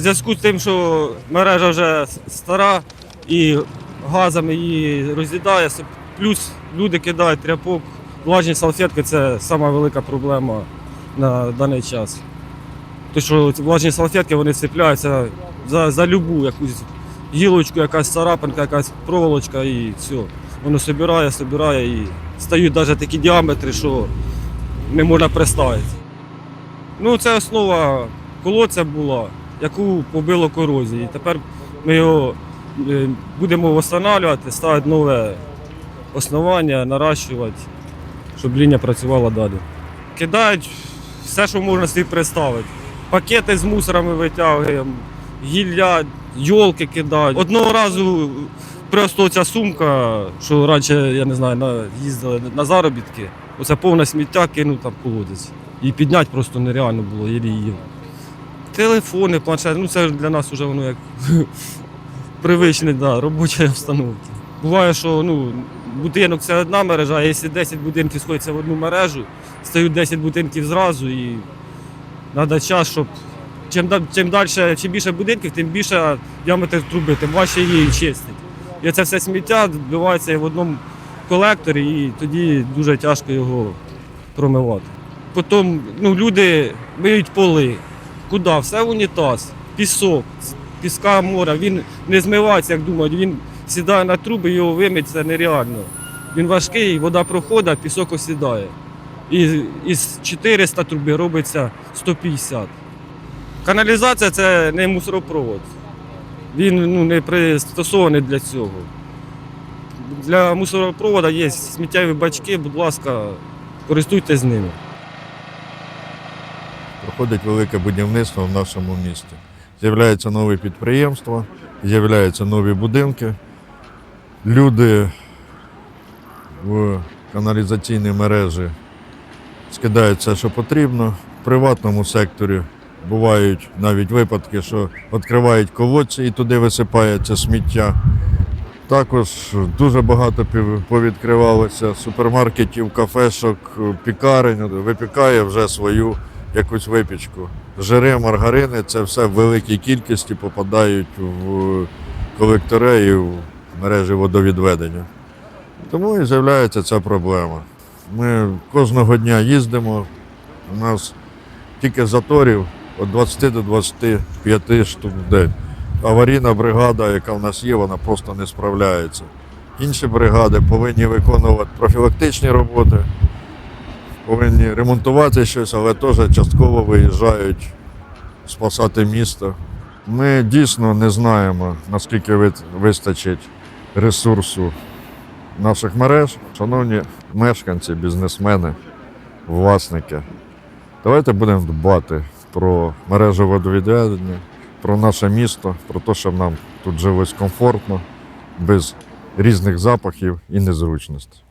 В зв'язку з тим, що мережа вже стара і газами її роз'їдає, плюс люди кидають тряпок, влажні салфетки це сама велика проблема на даний час. Тому що влажні салфетки вони цепляються за, за любу якусь гілочку, якась царапинка, якась проволочка і все. Воно собирає, собирає і стають навіть такі діаметри, що не можна приставити. Ну, це основа колодця була, яку побило корозії. Tепер ми його е, будемо встановлювати, ставити нове основання, наращувати, щоб лінія працювала далі. Кидають все, що можна собі представити. Пакети з мусорами витягуємо, гілля, йолки кидають. Одного разу просто ця сумка, що раніше, я не знаю, на, їздили на заробітки, оце повне сміття кинув там колодець. І підняти просто нереально було, її. Телефони, планшети, ну це для нас вже воно як привичне, да, робочої обстановки. Буває, що ну, будинок це одна мережа, а якщо 10 будинків сходяться в одну мережу, стають 10 будинків зразу і треба час, щоб чим, чим далі, чим більше будинків, тим більше діаметр труби, тим важче її чистить. І це все сміття відбувається в одному колекторі, і тоді дуже тяжко його промивати. Потім ну, люди миють поли. Куди? Все в унітаз, пісок, піска моря. Він не змивається, як думають. Він сідає на труби, його вимити це нереально. Він важкий, вода проходить, пісок осідає. І із 400 труби робиться 150. Каналізація це не мусоропровод. Він ну, не пристосований для цього. Для мусоропроводу є сміттєві бачки, будь ласка, користуйтесь ними. проходить велике будівництво в нашому місті. З'являються нові підприємства, з'являються нові будинки. Люди в каналізаційні мережі скидають все, що потрібно. В приватному секторі бувають навіть випадки, що відкривають колодці і туди висипається сміття. Також дуже багато повідкривалося супермаркетів, кафешок, пікарень, випікає вже свою якусь випічку. Жири, маргарини це все в великій кількості попадають в колектори і в мережі водовідведення. Тому і з'являється ця проблема. Ми кожного дня їздимо, у нас тільки заторів від 20 до 25 штук в день. Аварійна бригада, яка в нас є, вона просто не справляється. Інші бригади повинні виконувати профілактичні роботи, повинні ремонтувати щось, але теж частково виїжджають спасати місто. Ми дійсно не знаємо, наскільки вистачить ресурсу наших мереж. Шановні мешканці, бізнесмени, власники, давайте будемо дбати про мережу водовідведення, про наше місто, про те, щоб нам тут жилось комфортно, без різних запахів і незручностей.